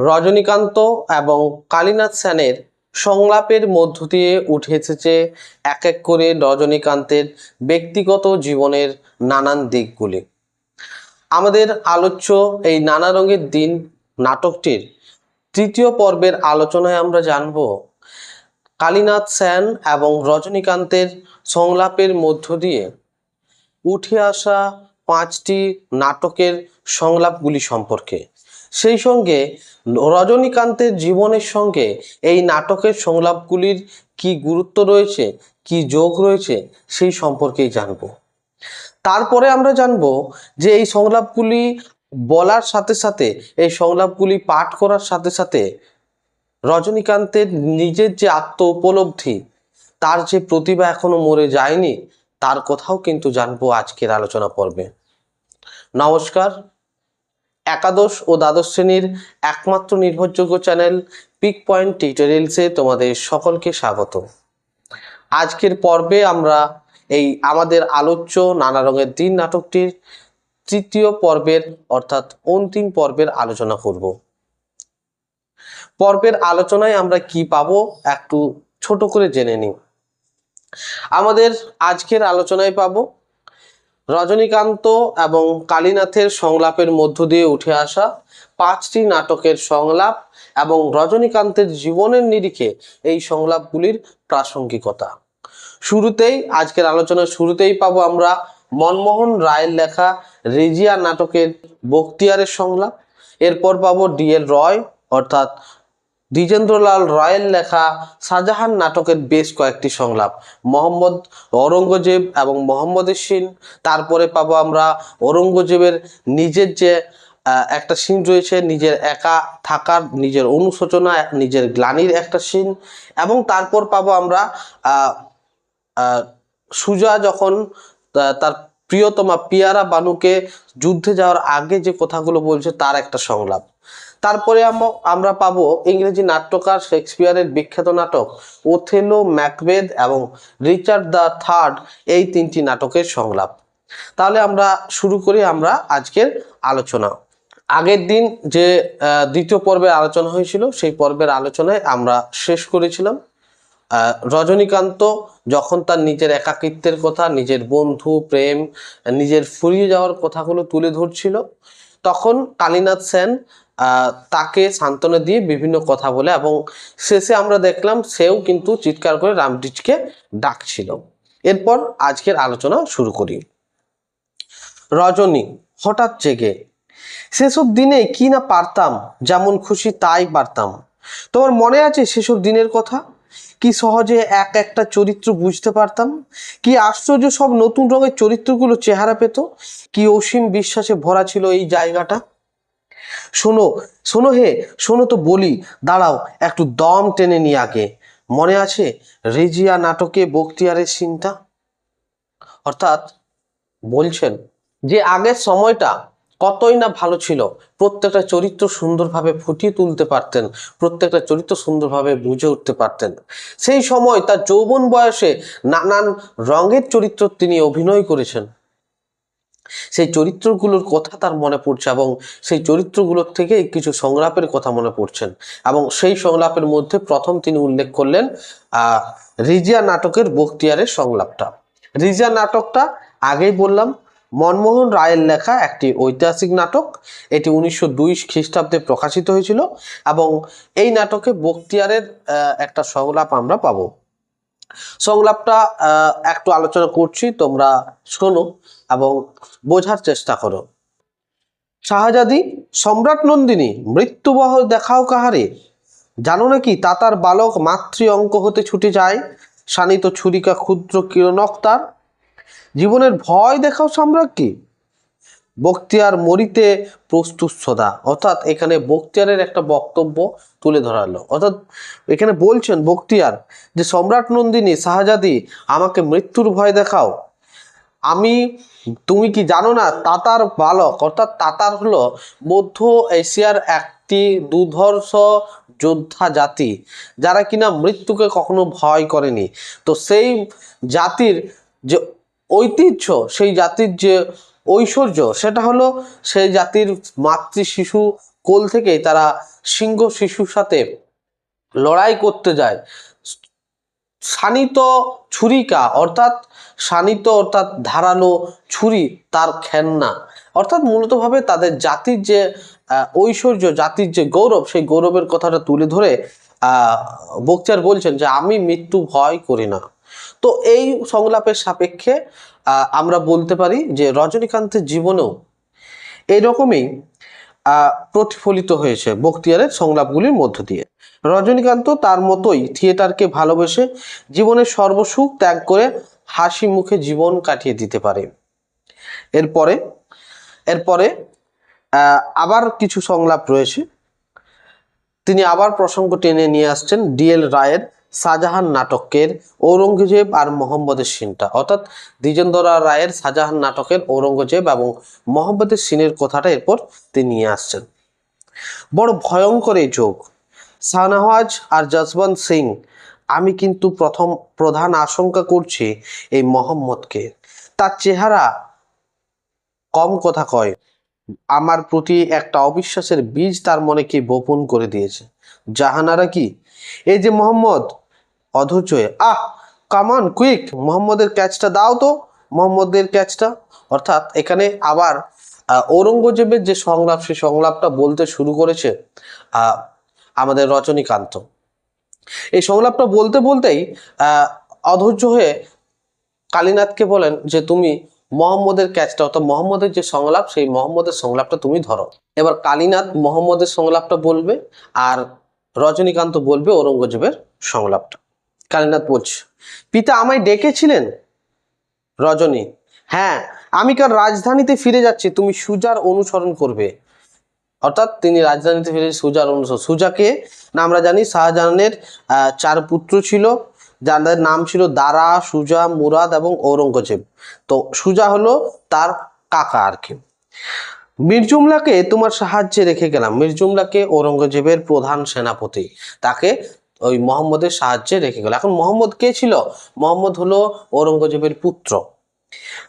রজনীকান্ত এবং কালীনাথ সেনের সংলাপের মধ্য দিয়ে উঠে এসেছে এক এক করে রজনীকান্তের ব্যক্তিগত জীবনের নানান দিকগুলি। আমাদের আলোচ্য এই নানা রঙের দিন নাটকটির তৃতীয় পর্বের আলোচনায় আমরা জানব কালীনাথ সেন এবং রজনীকান্তের সংলাপের মধ্য দিয়ে উঠে আসা পাঁচটি নাটকের সংলাপগুলি সম্পর্কে। সেই সঙ্গে রজনীকান্তের জীবনের সঙ্গে এই নাটকের সংলাপগুলির কি গুরুত্ব রয়েছে, কি যোগ রয়েছে, সেই সম্পর্কেই জানব। তারপরে আমরা জানব যে এই সংলাপগুলি বলার সাথে সাথে, এই সংলাপগুলি পাঠ করার সাথে সাথে রজনীকান্তের নিজের যে আত্ম উপলব্ধি তার যে প্রতিভা এখনও মরে যায়নি, তার কথাও কিন্তু জানব আজকের আলোচনা পর্বে। নমস্কার একাদশ ও দ্বাদশ শ্রেণির একমাত্র নির্ভরযোগ্য চ্যানেল পিক পয়েন্ট টিউটোরিয়ালসে তোমাদের সকলকে স্বাগত। আজকের পর্বে আমরা এই আমাদের আলোচ্য নানা রঙের দিন নাটকটির তৃতীয় পর্বের অর্থাৎ অন্তিম পর্বের আলোচনা করব। পর্বের আলোচনায় আমরা কি পাবো একটু ছোট করে জেনে নিই। আমাদের আজকের আলোচনায় পাবো রজনীকান্ত এবং কালীনাথের সংলাপের মধ্য দিয়ে উঠে আসা পাঁচটি নাটকের সংলাপ এবং রজনীকান্তের জীবনের নিরিখে এই সংলাপগুলির প্রাসঙ্গিকতা। শুরুতেই, আজকের আলোচনার শুরুতেই পাবো আমরা মনমোহন রায়ের লেখা রেজিয়া নাটকের বক্তিয়ারের সংলাপ। এরপর পাবো ডিএল রয়, অর্থাৎ দ্বিজেন্দ্রলাল রয়ের লেখা শাহজাহান নাটকের বেশ কয়েকটি সংলাপ। মোহাম্মদ ঔরঙ্গজেব এবং মোহাম্মদের সিন তারপরে পাবো আমরা ঔরঙ্গজেবের নিজের যে একটা সিন রয়েছে, নিজের একা থাকার, নিজের অনুশোচনা, নিজের গ্লানির একটা সিন। এবং তারপর পাবো আমরা সুজা যখন তার প্রিয়তমা পিয়ারা বানুকে যুদ্ধে যাওয়ার আগে যে কথাগুলো বলছে তার একটা সংলাপ। তারপরে আম- আমরা পাবো ইংরেজি নাট্যকার শেক্সপিয়ারের বিখ্যাত নাটক ওথেলো ম্যাকবেদ এবং রিচার্ড দ্য থার্ড এই তিনটি নাটকের সংলাপ। তাহলে আমরা শুরু করি আমরা আজকের আলোচনা। আগের দিন যে দ্বিতীয় পর্বের আলোচনা হয়েছিল, সেই পর্বের আলোচনায় আমরা শেষ করেছিলাম। রজনীকান্ত যখন তার নিজের একাকিত্বের কথা, নিজের বন্ধু, প্রেম, নিজের ফুরিয়ে যাওয়ার কথাগুলো তুলে ধরছিল, তখন কালীনাথ সেন তাকে সান্ত্বনা দিয়ে বিভিন্ন কথা বলে এবং শেষে আমরা দেখলাম সেও কিন্তু চিৎকার করে রামডিচকে ডাকছিল। এরপর আজকের আলোচনা শুরু করি। রজনী, হঠাৎ জেগে, সেসব দিনে কি না পারতাম, যেমন খুশি তাই পারতাম। তোমার মনে আছে সেসব দিনের কথা? কি সহজে এক একটা চরিত্র বুঝতে পারতাম? কি আশ্চর্য সব নতুন রঙের চরিত্রগুলো চেহারা পেত? কি অসীম বিশ্বাসে ভরা ছিল এই জায়গাটা? শোনো শোনো হে, শোনো তো বলি, দাঁড়াও, একটু দম টেনে নিয়ে আগে। মনে আছে রেজিয়া নাটকে বক্তিয়ারের সিনটা? অর্থাৎ বলছেন যে আগের সময়টা কতই না ভালো ছিল। প্রত্যেকটা চরিত্র সুন্দরভাবে ফুটিয়ে তুলতে পারতেন, প্রত্যেকটা চরিত্র সুন্দরভাবে বুঝে উঠতে পারতেন। সেই সময় তার যৌবন বয়সে নানান রঙের চরিত্র তিনি অভিনয় করেছেন। সেই চরিত্রগুলোর কথা তার মনে পড়ছে এবং সেই চরিত্রগুলোর থেকে কিছু সংলাপের কথা মনে পড়ছেন। এবং সেই সংলাপের মধ্যে প্রথম তিনি উল্লেখ করলেন রিজিয়া নাটকের বক্তিয়ারের সংলাপটা। রিজিয়া নাটকটা আগেই বললাম, মনমোহন রায়ের লেখা একটি ঐতিহাসিক নাটক। এটি উনিশশো দুই খ্রিস্টাব্দে প্রকাশিত হয়েছিল এবং এই নাটকে বক্তিয়ারের একটা সংলাপ আমরা পাবো। সংলাপটা একটু আলোচনা করছি, তোমরা শোনো। এবং বোঝার চেষ্টা করো। শাহজাদি সম্রাট নন্দিনী, মৃত্যুবহ দেখাও কাহারে? জানো নাকি তাতার বালক মাতৃ অঙ্ক হতে ছুটে যায়, শানিত ছুরিকা ক্ষুদ্র কিরণক তার? জীবনের ভয় দেখাও সম্রাটকে বক্তিয়ার মরিতে প্রস্তুত সদা। অর্থাৎ এখানে বক্তিয়ারের একটা বক্তব্য তুলে ধরালো অর্থাৎ এখানে বলছেন বক্তিয়ার যে, সম্রাট নন্দিনী, শাহজাদি, আমাকে মৃত্যুর ভয় দেখাও। আমি তুমি কি জানো না, তাতার বালক, অর্থাৎ তাতার হলো মধ্য এশিয়ার একটি দুর্ধর্ষ যোদ্ধা জাতি, যারা কিনা মৃত্যুকে কখনো ভয় করেনি। তো সেই জাতির যে ঐতিহ্য, সেই জাতির যে ঐশ্বর্য, সেটা হলো সেই জাতির মাতৃ শিশু কোল থেকেই তারা সিংহ শিশুর সাথে লড়াই করতে যায়। শানিত ছুরিকা, অর্থাৎ শানিত, অর্থাৎ ধারালো ছুরি তার খেলনা। অর্থাৎ মূলতভাবে তাদের জাতির যে ঐশ্বর্য, জাতির যে গৌরব, সেই গৌরবের কথাটা তুলে ধরে, আহ, বক্তিয়ার বলছেন যে, আমি মৃত্যু ভয় করি না। তো এই সংলাপের সাপেক্ষে আমরা বলতে পারি যে, রজনীকান্তের জীবনেও এইরকমই প্রতিফলিত হয়েছে বক্তিয়ারের সংলাপগুলির মধ্য দিয়ে। রজনীকান্ত তার মতোই থিয়েটারকে ভালোবেসে জীবনের সর্বসুখ ত্যাগ করে হাসি মুখে জীবন কাটিয়ে দিতে পারে। এরপরে এরপরে আবার কিছু সংলাপ রয়েছে। তিনি আবার প্রসঙ্গ টেনে নিয়ে আসছেন ডিএল রায়ের শাহজাহান নাটকের ঔরঙ্গজেব আর মোহাম্মদের সিনটা। অর্থাৎ দ্বিজেন্দ্রা রায়ের শাহজাহান নাটকের ঔরঙ্গজেব এবং মোহাম্মদের সিনের কথাটা এরপর তিনি নিয়ে আসছেন। বড় ভয়ঙ্কর এই যোগ। শাহনওয়াজ আর যশবন্ত সিং, আমি কিন্তু প্রথম প্রধান আশঙ্কা করছি এই মোহাম্মদকে। তার চেহারা কম কথা কয়। আমার প্রতি একটা অবিশ্বাসের বীজ তার মনে কি বপন করে দিয়েছে। জাহানারা কি? এই যে মোহাম্মদ অধৈর্য আহ কামান কুইক মোহাম্মদের ক্যাচটা দাও তো, মোহাম্মদের ক্যাচটা অর্থাৎ এখানে আবার ঔরঙ্গজেবের যে সংলাপ সেই সংলাপটা বলতে শুরু করেছে আমাদের রজনীকান্ত। এই সংলাপটা বলতে বলতেই অধৈর্য হয়ে কালীনাথকে বলেন যে, তুমি মোহাম্মদের ক্যাচটা অর্থাৎ মোহাম্মদের যে সংলাপ, সেই মোহাম্মদের সংলাপটা তুমি ধরো। এবার কালীনাথ মোহাম্মদের সংলাপটা বলবে আর রজনীকান্ত বলবে ঔরঙ্গজেবের সংলাপটা। কালীনাথ বলছে, পিতা আমায় ডেকেছিলেন রজনী। হ্যাঁ আমি কার রাজধানীতে ফিরে যাচ্ছি, তুমি সুজার অনুসরণ করবে। অর্থাৎ তিনি রাজধানীতে ফিরে সুজার অনুসরণ। সুজাকে না আমরা জানি, শাহজাহানের চার পুত্র ছিল, যাদের নাম ছিল দারা, সুজা, মুরাদ এবং ঔরঙ্গজেব। তো সুজা হলো তার কাকা আর কি। মির্জুমলাকে তোমার সাহায্যে রেখে গেলাম। মির্জুমলাকে ঔরঙ্গজেবের প্রধান সেনাপতি, তাকে ওই মোহাম্মদের সাহায্যে রেখে গেল এখন মোহাম্মদ কে ছিল? মোহাম্মদ হলো ঔরঙ্গজেবের পুত্র।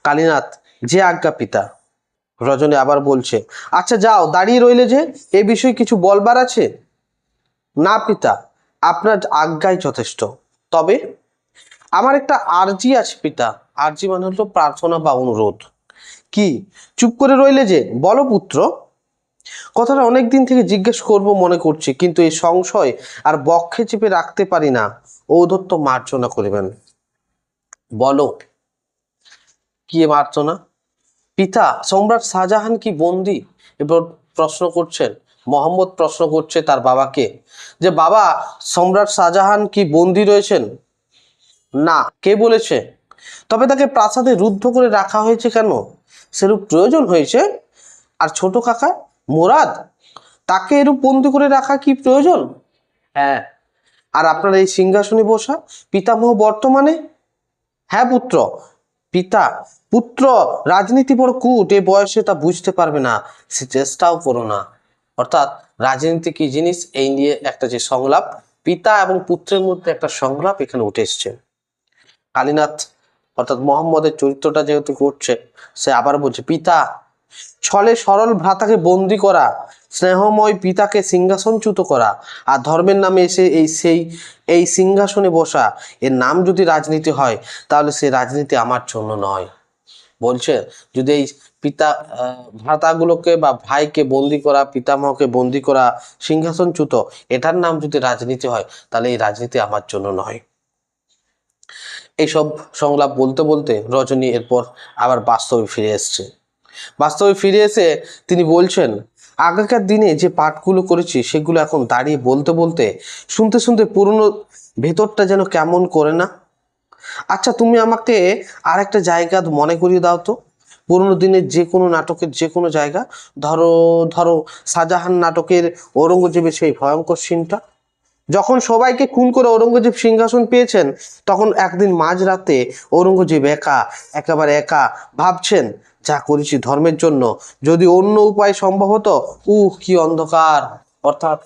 কালীনাথ, যে আজ্ঞা পিতা রজনী আবার বলছে আচ্ছা যাও, দাঁড়িয়ে রইলে যে এ বিষয়ে কিছু বলবার আছে? না পিতা, আপনার আজ্ঞাই যথেষ্ট। তবে আমার একটা আর্জি আছে পিতা। আর্জি মানে হলো প্রার্থনা বা অনুরোধ। কি? চুপ করে রইলে যে? বলো পুত্র। কথাটা অনেক দিন থেকে জিজ্ঞেস করব, মনে করছি, কিন্তু এই সংশয় আর বক্ষে চেপে রাখতে পারি না। ঔদত্ত মার্জনা করিবেন। বলো, কি মার্জনা? পিতা সম্রাট শাহজাহান কি বন্দি? এবার প্রশ্ন করছেন মোহাম্মদ প্রশ্ন করছে তার বাবাকে যে বাবা সম্রাট শাহজাহান কি বন্দি রয়েছেন? না কে বলেছে? তবে তাকে প্রাসাদে রুদ্ধ করে রাখা হয়েছে কেন? সেরূপ প্রয়োজন হয়েছে? আর ছোট কাকা মোরাদ তাকে এরূপ বন্দি করে রাখা কি প্রয়োজন? হ্যাঁ। আর আপনার এই সিংহাসনে বসা পিতামহ বর্তমানে? হ্যাঁ পুত্র পিতা, পুত্র, রাজনীতি বড় কুট, এ বয়সে তা বুঝতে পারবে না, সে চেষ্টাও করো না। অর্থাৎ রাজনীতি কি জিনিস? এই নিয়ে একটা যে সংলাপ, পিতা এবং পুত্রের মধ্যে একটা সংলাপ এখানে উঠে এসছে। কালীনাথ, অর্থাৎ মোহাম্মদের চরিত্রটা যেহেতু করছে সে আবার বলছে, পিতা ছলে সরল ভ্রাতাকে বন্দি করা, স্নেহময় পিতাকে সিংহাসনচ্যুত করা, আর ধর্মের নামে এসে এই সেই, এই সিংহাসনে বসা, এর নাম যদি রাজনীতি হয়, তাহলে সে রাজনীতি আমার জন্য নয়। বলছে, যদি এই পিতা ভ্রাতাগুলোকে বা ভাইকে বন্দি করা, পিতামহকে বন্দি করা, সিংহাসনচ্যুত, এটার নাম যদি রাজনীতি হয়, তাহলে এই রাজনীতি আমার জন্য নয়। এইসব সংলাপ বলতে বলতে রজনী এরপর আবার বাস্তবে ফিরে এসছে। বাস্তবে ফিরে এসে তিনি বলছেন, আগেকার দিনে যে পাঠগুলো করেছি, সেগুলো এখন দাঁড়িয়ে বলতে বলতে, শুনতে শুনতে পুরনো ভেতরটা যেন কেমন করে না? আচ্ছা তুমি আমাকে আর একটা জায়গা মনে করিয়ে দাও তো। পুরোনো দিনের যে কোনো নাটকের যে কোনো জায়গা, ধরো ধরো, শাহজাহান নাটকের ঔরঙ্গজেবের সেই ভয়ঙ্কর সিনটা যখন সবাইকে খুন করে ঔরঙ্গজেব সিংহাসন পেয়েছেন, তখন একদিন মাঝরাতে ঔরঙ্গজেব একা, একেবারে একা ভাবছেন, যা করেছি ধর্মের জন্য, যদি অন্য উপায় সম্ভব হতো, উহ, কি অন্ধকার। অর্থাৎ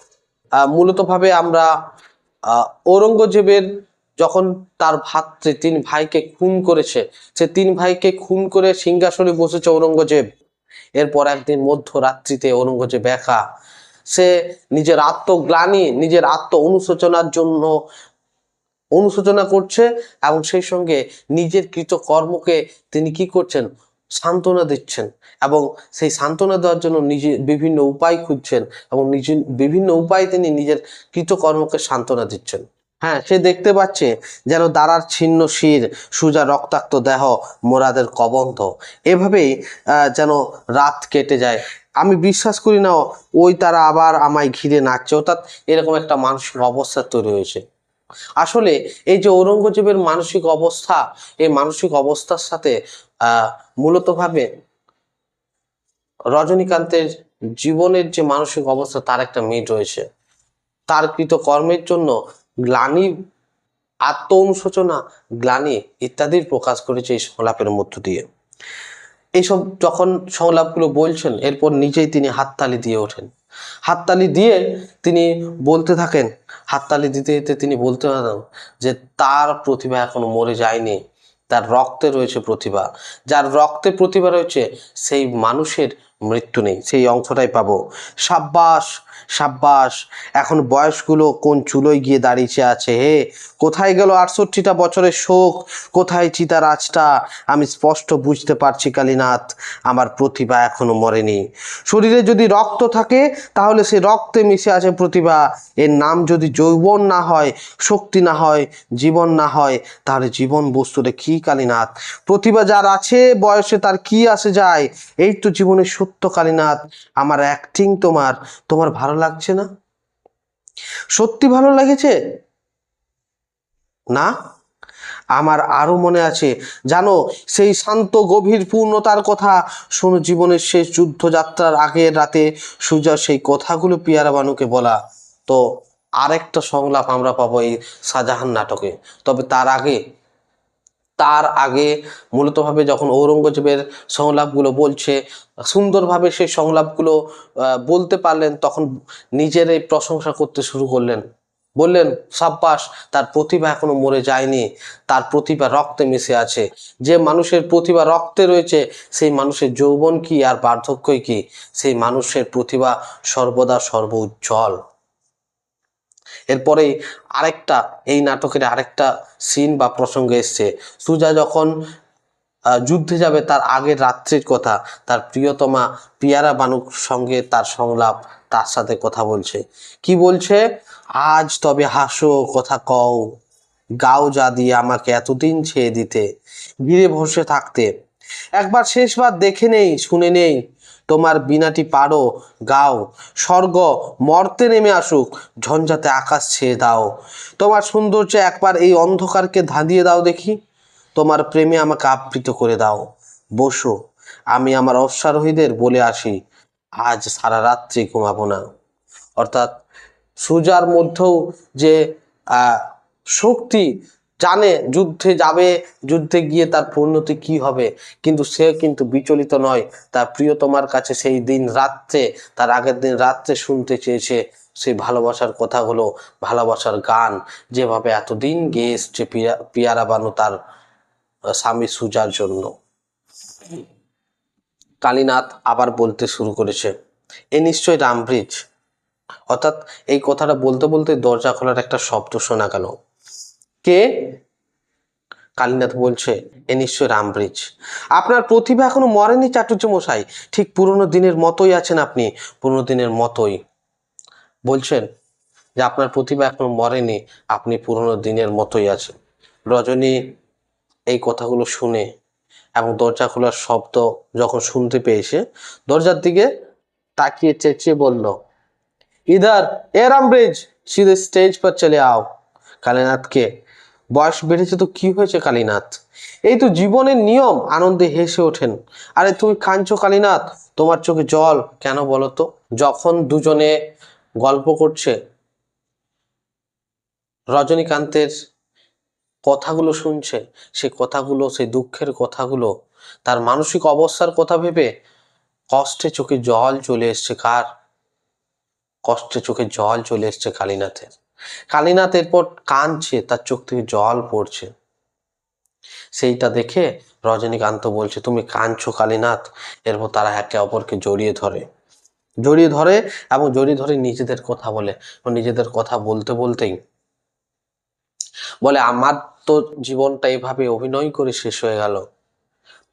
মূলতভাবে আমরা ঔরঙ্গজেবের যখন তার ভাতৃ তিন ভাইকে খুন করেছে, সে তিন ভাইকে খুন করে সিংহাসনে বসেছে ঔরঙ্গজেব। এরপর একদিন মধ্যরাত্রিতে ঔরঙ্গজেব একা সে নিজের আত্মগ্লানি, নিজের আত্ম অনুশোচনার জন্য অনুশোচনা করছে এবং সেই সঙ্গে নিজের কৃত কর্মকে তিনি কি করছেন? সান্ত্বনা দিচ্ছেন এবং সেই সান্ত্বনা দেওয়ার জন্য নিজে বিভিন্ন উপায় খুঁজছেন এবং নিজে বিভিন্ন উপায়ে তিনি নিজের কৃতকর্মকে সান্ত্বনা দিচ্ছেন। হ্যাঁ সে দেখতে পাচ্ছে যেন দাঁড়ার ছিন্ন শির, সুজা রক্তাক্ত দেহ, মোরাদের কবন্ধ। এভাবেই যেন রাত কেটে যায়। আমি বিশ্বাস করি না, ওই তারা আবার আমায় ঘিরে নাচছে। অর্থাৎ এরকম একটা মানসিক অবস্থা তৈরি হয়েছে। আসলে এই যে ঔরঙ্গজেবের মানসিক অবস্থা, এই মানসিক অবস্থার সাথে মূলতভাবে রজনীকান্তের জীবনের যে মানসিক অবস্থা, তার একটা মিল রয়েছে। তার কৃত কর্মের জন্য গ্লানি আত্ম অনুশোচনা গ্লানি ইত্যাদির প্রকাশ করেছে এই সংলাপের মধ্য দিয়ে। এইসব যখন সংলাপগুলো বলছেন, এরপর নিজেই তিনি হাততালি দিয়ে ওঠেন। হাততালি দিয়ে তিনি বলতে থাকেন, হাততালি দিতে দিতে তিনি বলতে থাকেন যে, তার প্রতিভা এখনও মরে যায়নি, তার রক্তে রয়েছে প্রতিভা। যার রক্তে প্রতিভা রয়েছে, সেই মানুষের মৃত্যু নেই, সেই অংশটাই পাবো। সাব্বাস সাব্বাস, এখন বয়সগুলো কোন চুলোয় গিয়ে দাঁড়িয়েছে আছে, হে? কোথায় গেল আটষট্টিটা বছরের শোক? কোথায় চিতার আজটা আমি স্পষ্ট বুঝতে পারছি কালীনাথ, আমার প্রতিভা এখনও মরেনি। শরীরে যদি রক্ত থাকে, তাহলে সে রক্তে মিশে আছে প্রতিভা। এর নাম যদি যৌবন না হয়, শক্তি না হয়, জীবন না হয়, তাহলে জীবন বস্তুটা কি কালীনাথ? প্রতিভা যার আছে, বয়সে তার কি আসে যায়? এই তো জীবনের সত্য কালীনাথ, আমার অ্যাক্টিং তোমার তোমার ভালো লাগছে না? সত্যি ভালো লেগেছে? না? আমার আরও মনে আছে, জানো, সেই শান্ত গভীর পূর্ণতার কথা শোনো জীবনের শেষ যুদ্ধযাত্রার আগের রাতে সুজা সেই কথাগুলো পিয়ারা বানুকে বলা। তো আরেকটা সংলাপ আমরা পাবো এই শাহজাহান নাটকে। তবে তার আগে তার আগে মূলতভাবে যখন ঔরঙ্গজেবের সংলাপগুলো বলছে, সুন্দরভাবে সেই সংলাপগুলো বলতে পারলেন, তখন নিজের এই প্রশংসা করতে শুরু করলেন। বললেন, সাব্বাস, তার প্রতিভা এখনও মরে যায়নি, তার প্রতিভা রক্তে মিশে আছে। যে মানুষের প্রতিভা রক্তে রয়েছে, সেই মানুষের যৌবন কি আর বার্ধক্যই কি? সেই মানুষের প্রতিভা সর্বদা সর্ব উজ্জ্বল এরপরে আরেকটা, এই নাটকের আরেকটা সিন বা প্রসঙ্গ এসছে। সুজা যখন যুদ্ধে যাবে তার আগের রাত্রির কথা, তার প্রিয়তমা পিয়ারা বানুর সঙ্গে তার সংলাপ, তার সাথে কথা বলছে। কি বলছে? আজ তবে হাসো, কথা কও, গাও যা দিয়ে আমাকে এতদিন ছেয়ে দিতে, ঘিরে বসে থাকতে। একবার শেষবার দেখে নেই, শুনে নেই তোমার বিনাটি পারো, গাও। স্বর্গ মর্তে নেমে আসুক, ঝঞ্ঝাতে আকাশ ছেয়ে দাও। তোমার সৌন্দর্য একবার এই অন্ধকারকে ধাঁধিয়ে দাও দেখি। তোমার প্রেমে আমাকে আবৃত করে দাও। বসো, আমি আমার অশ্বারোহীদের বলে আসি, আজ সারা রাত্রি ঘুমাবো না। অর্থাৎ সুজার মধ্যেও যে শক্তি জানে যুদ্ধে যাবে, যুদ্ধে গিয়ে তার পরিণতি কি হবে। কিন্তু সে কিন্তু বিচলিত নয়। তার প্রিয়তমার কাছে সেই দিন রাত্রে, তার আগের দিন রাত্রে শুনতে চেয়েছে সেই ভালোবাসার কথাগুলো ভালোবাসার গান। যেভাবে এতদিন গেয়ে এসছে পিয়া, পিয়ারা বানু তার স্বামী সুজার জন্য। কালীনাথ আবার বলতে শুরু করেছে, এ নিশ্চয় রামব্রিজ। অর্থাৎ এই কথাটা বলতে বলতে দরজা খোলার একটা শব্দ শোনা গেল। কে? কালীনাথ বলছে, এ নিশ্চয় রামব্রিজ আপনার প্রতিভা এখনও মরেনি চাটুর্য মশাই। ঠিক পুরনো দিনের মতোই আছেন আপনি, পুরনো দিনের মতোই। বলছেন যে আপনার প্রতিভা এখনও মরেনি, আপনি পুরনো দিনের মতোই আছেন। রজনী এই কথাগুলো শুনে এবং দরজা খোলার শব্দ যখন শুনতে পেয়েছে, দরজার দিকে তাকিয়ে চেঁচিয়ে বলল, ইধার, এ রামব্রিজ সিধে স্টেজ পর চলে আও। কালীনাথকে বয়স বেড়েছে তো কি হয়েছে কালীনাথ? এই তো জীবনের নিয়ম, আনন্দে হেসে ওঠেন। আরে তুমি কাঁদছো কালীনাথ? তোমার চোখে জল, কেন বলো তো? যখন দুজনে গল্প করছে, রজনীকান্তের কথাগুলো শুনছে, সে কথাগুলো, সেই দুঃখের কথাগুলো, তার মানসিক অবস্থার কথা ভেবে কষ্টে চোখে জল চলে এসছে। কার কষ্টে চোখে জল চলে এসছে কালীনাথের? কালীনাথ এরপর কাঁদছে, তার চোখ থেকে জল পড়ছে। সেইটা দেখে রজনীকান্ত বলছে, তুমি কাঁদছো কালীনাথ? এরপর তারা একে অপরকে জড়িয়ে ধরে। জড়িয়ে ধরে এবং জড়িয়ে ধরে নিজেদের কথা বলে। নিজেদের কথা বলতে বলতেই বলে, আমার তো জীবনটা এভাবে অভিনয় করে শেষ হয়ে গেল।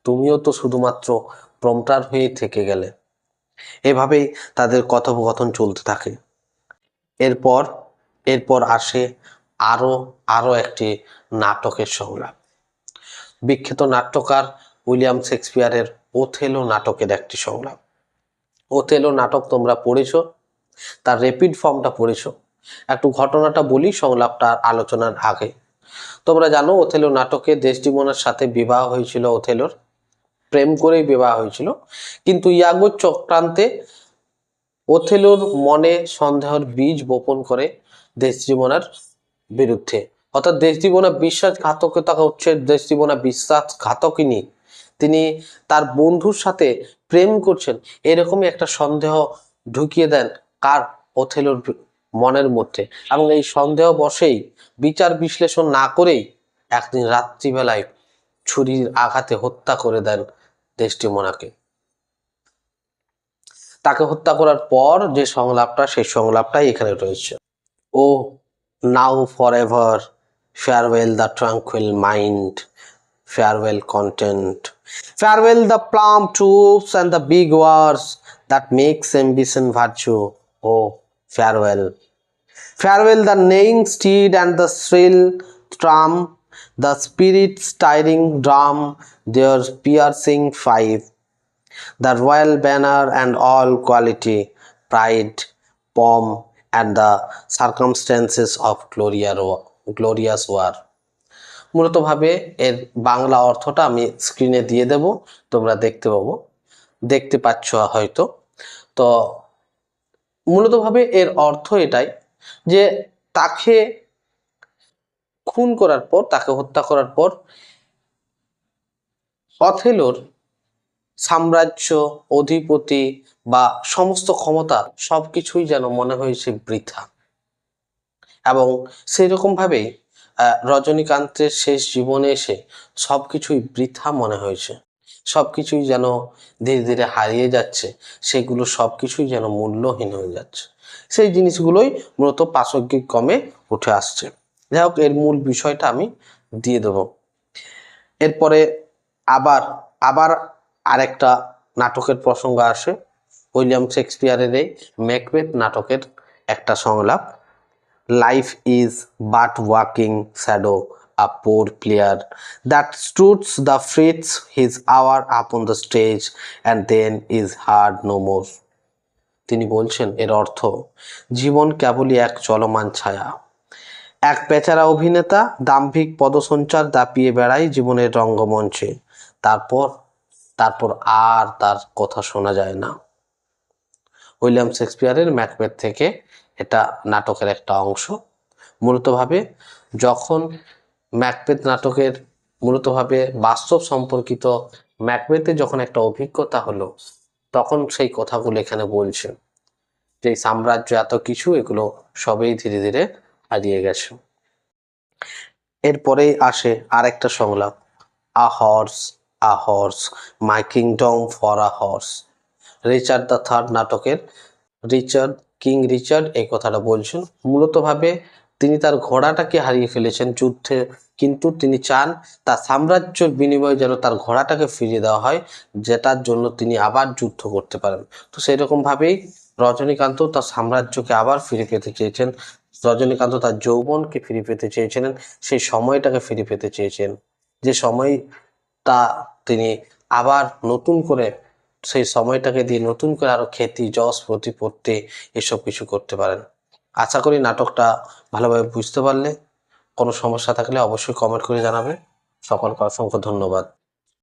তুমিও তো শুধুমাত্র প্রমটার হয়ে থেকে গেলে। এভাবেই তাদের কথোপকথন চলতে থাকে। এরপর এরপর আসে আরও আরও একটি নাটকের সংলাপ। বিখ্যাত নাট্যকার উইলিয়াম শেক্সপিয়ারের ওথেলো নাটকের একটি সংলাপ। ওথেলো নাটক তোমরা পড়েছো? তার রেপিড ফর্মটা পড়েছো? একটু ঘটনাটা বলি সংলাপটার আলোচনার আগে। তোমরা জানো, ওথেলো নাটকে দেশডিমোনার সাথে বিবাহ হয়েছিল ওথেলোর। প্রেম করেই বিবাহ হয়েছিল। কিন্তু ইয়াগো চক্রান্তে ওথেলোর মনে সন্দেহের বীজ বপন করে দেশজীবনার বিরুদ্ধে। অর্থাৎ দেশজীবনা বিশ্বাসঘাতকতা হচ্ছে দেশজীবনা বিশ্বাসঘাতকিনী তিনি তার বন্ধুর সাথে প্রেম করছেন, এরকমই একটা সন্দেহ ঢুকিয়ে দেন কার? ওথেলোর মনের মধ্যে। এবং এই সন্দেহ বসেই বিচার বিশ্লেষণ না করেই একদিন রাত্রিবেলায় ছুরির আঘাতে হত্যা করে দেন দেশটিমোনাকে তাকে হত্যা করার পর যে সংলাপটা, সেই সংলাপটাই এখানে রয়েছে। O now for ever farewell the tranquil mind, farewell content. Farewell the plumed troops and the big wars that makes ambition virtue O farewell farewell the neighing steed and the shrill tram the spirit's tiring drum their piercing fife the royal banner and all quality, pride, pomp, and the circumstances of gloria, glorious war. মূলত ভাবে এর বাংলা অর্থটা আমি স্ক্রিনে দিয়ে দেব তোমরা দেখতে পাবো দেখতে পাচ্ছ হয়তো তো মূলত ভাবে এর অর্থ এটাই যে তাকে খুন করার পর তাকে হত্যা করার পর অথেলোর সাম্রাজ্য, অধিপতি বা সমস্ত ক্ষমতা সবকিছুই যেন মনে হয়েছে বৃথা। এবং সেই রকম ভাবেই রজনীকান্তের শেষ জীবনে এসে সবকিছুই বৃথা মনে হয়েছে। সবকিছুই যেন ধীরে ধীরে হারিয়ে যাচ্ছে, সেগুলো সবকিছুই যেন মূল্যহীন হয়ে যাচ্ছে। সেই জিনিসগুলোই মূলত প্রাসঙ্গিক কমে উঠে আসছে। যাই হোক, এর মূল বিষয়টা আমি দিয়ে দেবো। এরপরে আবার আবার আরেকটা নাটকের প্রসঙ্গ আসে। উইলিয়াম শেক্সপিয়ারের এই ম্যাকবেথ নাটকের একটা সংলাপ। Life is but walking shadow a poor player that struts the frets his hour upon the stage and then is heard no more তিনি বলছেন, এর অর্থ, জীবন কেবলই এক চলমান ছায়া। এক বেচারা অভিনেতা, দাম্ভিক পদসঞ্চার দাপিয়ে বেড়ায় জীবনের রঙ্গমঞ্চে। তারপর তারপর আর তার কথা শোনা যায় না। উইলিয়াম শেক্সপিয়ারের ম্যাকবেথ থেকে এটা নাটকের একটা অংশ। মূলতভাবে যখন ম্যাকবেথ নাটকের মূলতভাবে বাস্তব সম্পর্কিত ম্যাকবেথে যখন একটা অভিজ্ঞতা হলো, তখন সেই কথাগুলো এখানে বলছে যে সাম্রাজ্য এত কিছু, এগুলো সবেই ধীরে ধীরে হারিয়ে গেছে। এরপরেই আসে আরেকটা সংলাপ, a horse a horse my kingdom for a horse Richard the third নাটকের রিচার্ড কিং রিচার্ড এই কথাটা বলছেন। মূলতভাবে তিনি তার ঘোড়াটাকে হারিয়ে ফেলেছেন যুদ্ধে, কিন্তু তিনি চান তার সাম্রাজ্যের বিনিময়ে যেন তার ঘোড়াটাকে ফিরিয়ে দেওয়া হয়, যেটার জন্য তিনি আবার যুদ্ধ করতে পারেন। তো সেই রকম ভাবেই রজনীকান্ত তার সাম্রাজ্যকে আবার ফিরে পেতে চেয়েছেন। রজনীকান্ত তার যৌবনকে ফিরে পেতে চেয়েছিলেন, সেই সময়টাকে ফিরে পেতে চেয়েছেন। যে সময় তা তিনি আবার নতুন করে সেই সময়টাকে দিয়ে নতুন করে আরও খ্যাতি, যশ প্রতিপত্তি এসব কিছু করতে পারেন। আশা করি নাটকটা ভালোভাবে বুঝতে পারলে। কোনো সমস্যা থাকলে অবশ্যই কমেন্ট করে জানাবে সকলকে অসংখ্য ধন্যবাদ।